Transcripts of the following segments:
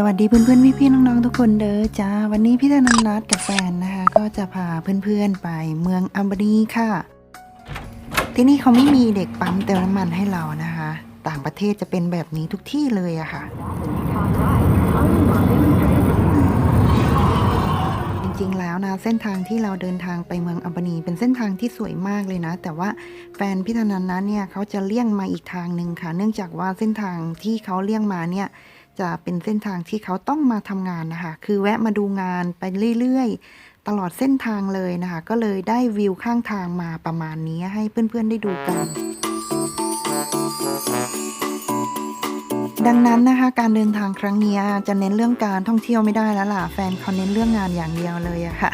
สวัสดีเพื่อนๆพี่ๆน้องๆทุกคนเด้อจ้าวันนี้พี่ธนันนัดกับแฟนนะคะ ก็จะพาเพื่อนๆไปเมืองอัมบานีค่ะ ที่นี่เขาไม่มีเด็กปั๊มเติมน้ำมันให้เรานะคะ ต่างประเทศจะเป็นแบบนี้ทุกที่เลยอะค่ะ จริงๆแล้วนะเส้นทางที่เราเดินทางไปเมืองอัมบานีเป็นเส้นทางที่สวยมากเลยนะ แต่ว่าแฟนพี่ธนันนั้นเนี่ยเขาจะเลี่ยงมาอีกทางหนึ่งค่ะ เนื่องจากว่าเส้นทางที่เขาเลี่ยงมาเนี่ย จะเป็นเส้นทางที่เขาต้องมาทำงานนะคะ คือแวะมาดูงานไปเรื่อยๆ ตลอดเส้นทางเลยนะคะ ก็เลยได้วิวข้างทางมาประมาณนี้ให้เพื่อนๆได้ดูกัน ดังนั้นนะคะการเดินทางครั้งนี้จะเน้นเรื่องการท่องเที่ยวไม่ได้แล้วล่ะ แฟนเขาเน้นเรื่องงานอย่างเดียวเลยอะค่ะ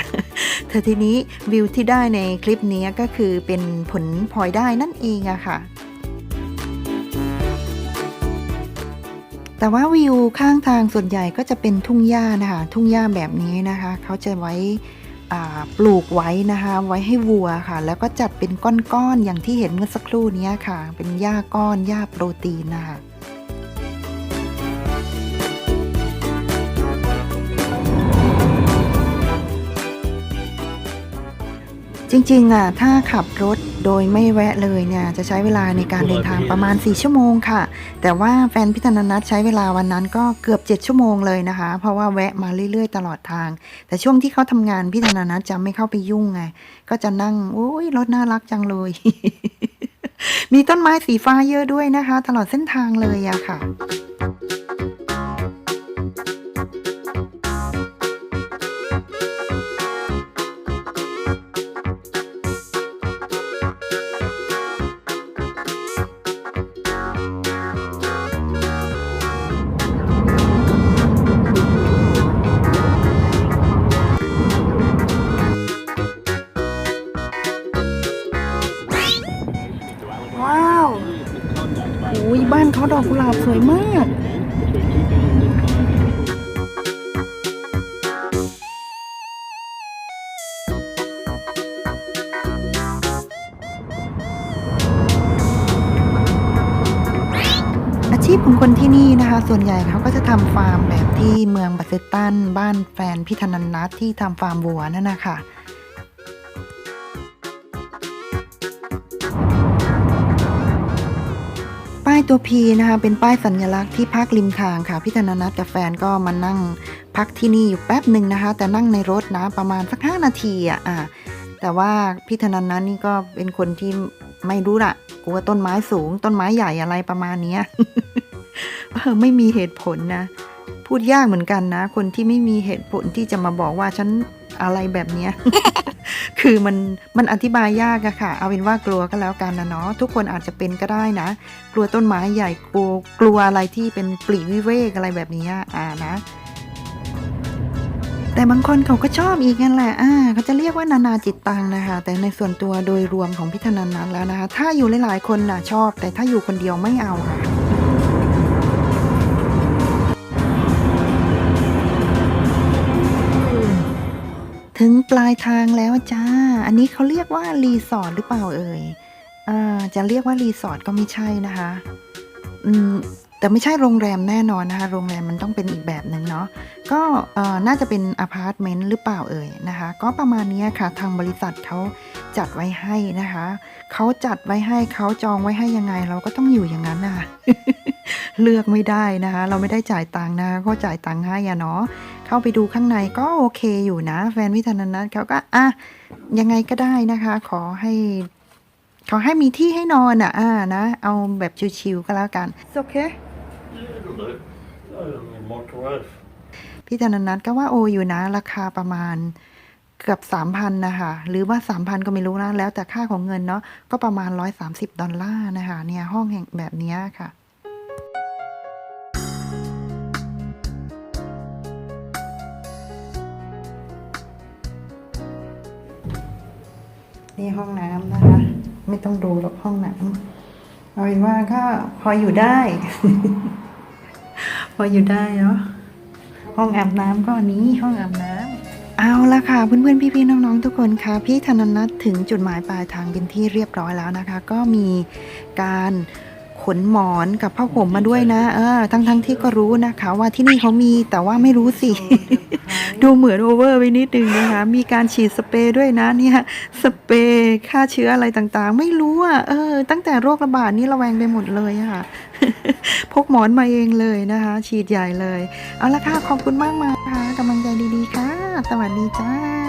เธอทีนี้วิวที่ได้ในคลิปนี้ก็คือเป็นผลพลอยได้นั่นเองอะค่ะ แต่ว่าวิวข้างทางส่วนใหญ่ก็จะเป็นทุ่งหญ้านะคะ ทุ่งหญ้าแบบนี้นะคะ เขาจะไว้ปลูกไว้นะคะ ไว้ให้วัวค่ะ แล้วก็จัดเป็นก้อนๆอย่างที่เห็นเมื่อสักครู่นี้ค่ะ เป็นหญ้าก้อนหญ้าโปรตีนนะคะ จริงๆอะถ้าขับรถโดยไม่แวะเลยเนี่ยจะใช้เวลาในการเดินทางประมาณ 4 ชั่วโมงค่ะ แต่ว่าแฟนพิธนานัทใช้เวลาวันนั้นก็เกือบ 7 ชั่วโมงเลยนะคะ เพราะว่าแวะมาเรื่อยๆ ตลอดทาง แต่ช่วงที่เขาทำงานพิธนานัทจะไม่เข้าไปยุ่งไง ก็จะนั่งโอ้ยรถน่ารักจังเลย มีต้นไม้สีฟ้าเยอะด้วยนะคะ ตลอดเส้นทางเลยอะค่ะ เขาดอกกุหลาบสวยมากอาชีพของคนที่นี่นะคะ ส่วนใหญ่เขาก็จะทำฟาร์มแบบที่เมืองบัสเซตัน บ้านแฟนพี่ธนันนัทที่ทำฟาร์มวัวนั่นนะคะายตัว P นะคะ เป็นป้ายสัญลักษณ์ที่พักริมทางค่ะ พี่ธนนัทกับแฟนก็มานั่งพักที่นี่อยู่แป๊บหนึ่งนะคะ แต่นั่งในรถนะประมาณสักห้านาทีอะอะแต่ว่าพี่ธนนัทนี่ก็เป็นคนที่ไม่รู้ละกลัวต้นไม้สูง ต้นไม้ใหญ่อะไรประมาณนี้เออไม่มีเหตุผลนะ พูดยากเหมือนกันนะ คนที่ไม่มีเหตุผลที่จะมาบอกว่าฉัน อะไรแบบเนี้ย คือมันมันอธิบายยากอะค่ะ เอาเป็นว่ากลัวก็แล้วกันนะเนาะทุกคนอาจจะเป็นก็ได้นะ กลัวต้นไม้ใหญ่กลัวกลัวอะไรที่เป็นปลีวิเวกอะไรแบบนี้อ่านะ แต่บางคนเขาก็ชอบอีกนั่นแหละอ่าเขาจะเรียกว่านานาจิตตังนะคะ แต่ในส่วนตัวโดยรวมของพิธนันนั้นแล้วนะคะ ถ้าอยู่หลายๆคนน่ะชอบ แต่ถ้าอยู่คนเดียวไม่เอาค่ะ ถึงปลายทางแล้วจ้า อันนี้เขาเรียกว่ารีสอร์ทหรือเปล่าเอ่ยอ่าจะเรียกว่ารีสอร์ทก็ไม่ใช่นะคะ อืม แต่ไม่ใช่โรงแรมแน่นอนนะคะ โรงแรมมันต้องเป็นอีกแบบหนึ่งเนาะ ก็เอ่อน่าจะเป็นอพาร์ตเมนต์หรือเปล่าเอ่ยนะคะ ก็ประมาณนี้ค่ะ ทางบริษัทเขาจัดไว้ให้นะคะ เขาจัดไว้ให้เขาจองไว้ให้ยังไง เราก็ต้องอยู่อย่างนั้นนะคะเลือกไม่ได้นะคะ เราไม่ได้จ่ายตังค์นะคะก็จ่ายตังค์ให้อะเนาะ เข้าไปดูข้างในก็โอเคอยู่นะ แฟนวิธานันนัทเขาก็อะยังไงก็ได้นะคะ ขอให้ขอให้มีที่ให้นอนอะ อ่านะ เอาแบบชิวๆก็แล้วกันโอเค พี่ธนันนัทก็ว่าโออยู่นะ ราคาประมาณเกือบสามพันนะคะหรือว่าสามพันก็ไม่รู้นะ แล้วแต่ค่าของเงินเนาะก็ประมาณร้อยสามสิบดอลลาร์นะคะเนี่ยห้องแห่งแบบนี้ค่ะ นี่ห้องน้ำนะคะ ไม่ต้องดูหรอกห้องน้ำเอาเป็นว่าก็พออยู่ได้ พออยู่ได้เนาะห้องอาบน้ำก็อันนี้ห้องอาบน้ำเอาละค่ะเพื่อนๆพี่ๆน้องๆทุกคนคะพี่ธนนัทถึงจุดหมายปลายทางเป็นที่เรียบร้อยแล้วนะคะ ก็มีการ ขขนหมอนกับผ้าห่มมาด้วยนะ เออ ทั้งทั้งๆที่ก็รู้นะคะ ว่าที่นี่เขามีแต่ว่าไม่รู้สิ ดูเหมือนโอเวอร์ไปนิดนึงนะคะ มีการฉีดสเปรย์ด้วยนะเนี่ยสเปรย์ฆ่าเชื้ออะไรต่างๆ ไม่รู้อะเออ ตั้งแต่โรคระบาดนี่ระแวงไปหมดเลยอะค่ะ พกหมอนมาเองเลยนะคะ ฉีดใหญ่เลย เอาละค่ะ ขอบคุณมากมากๆค่ะกำลังใจดีๆค่ะ สวัสดีจ้า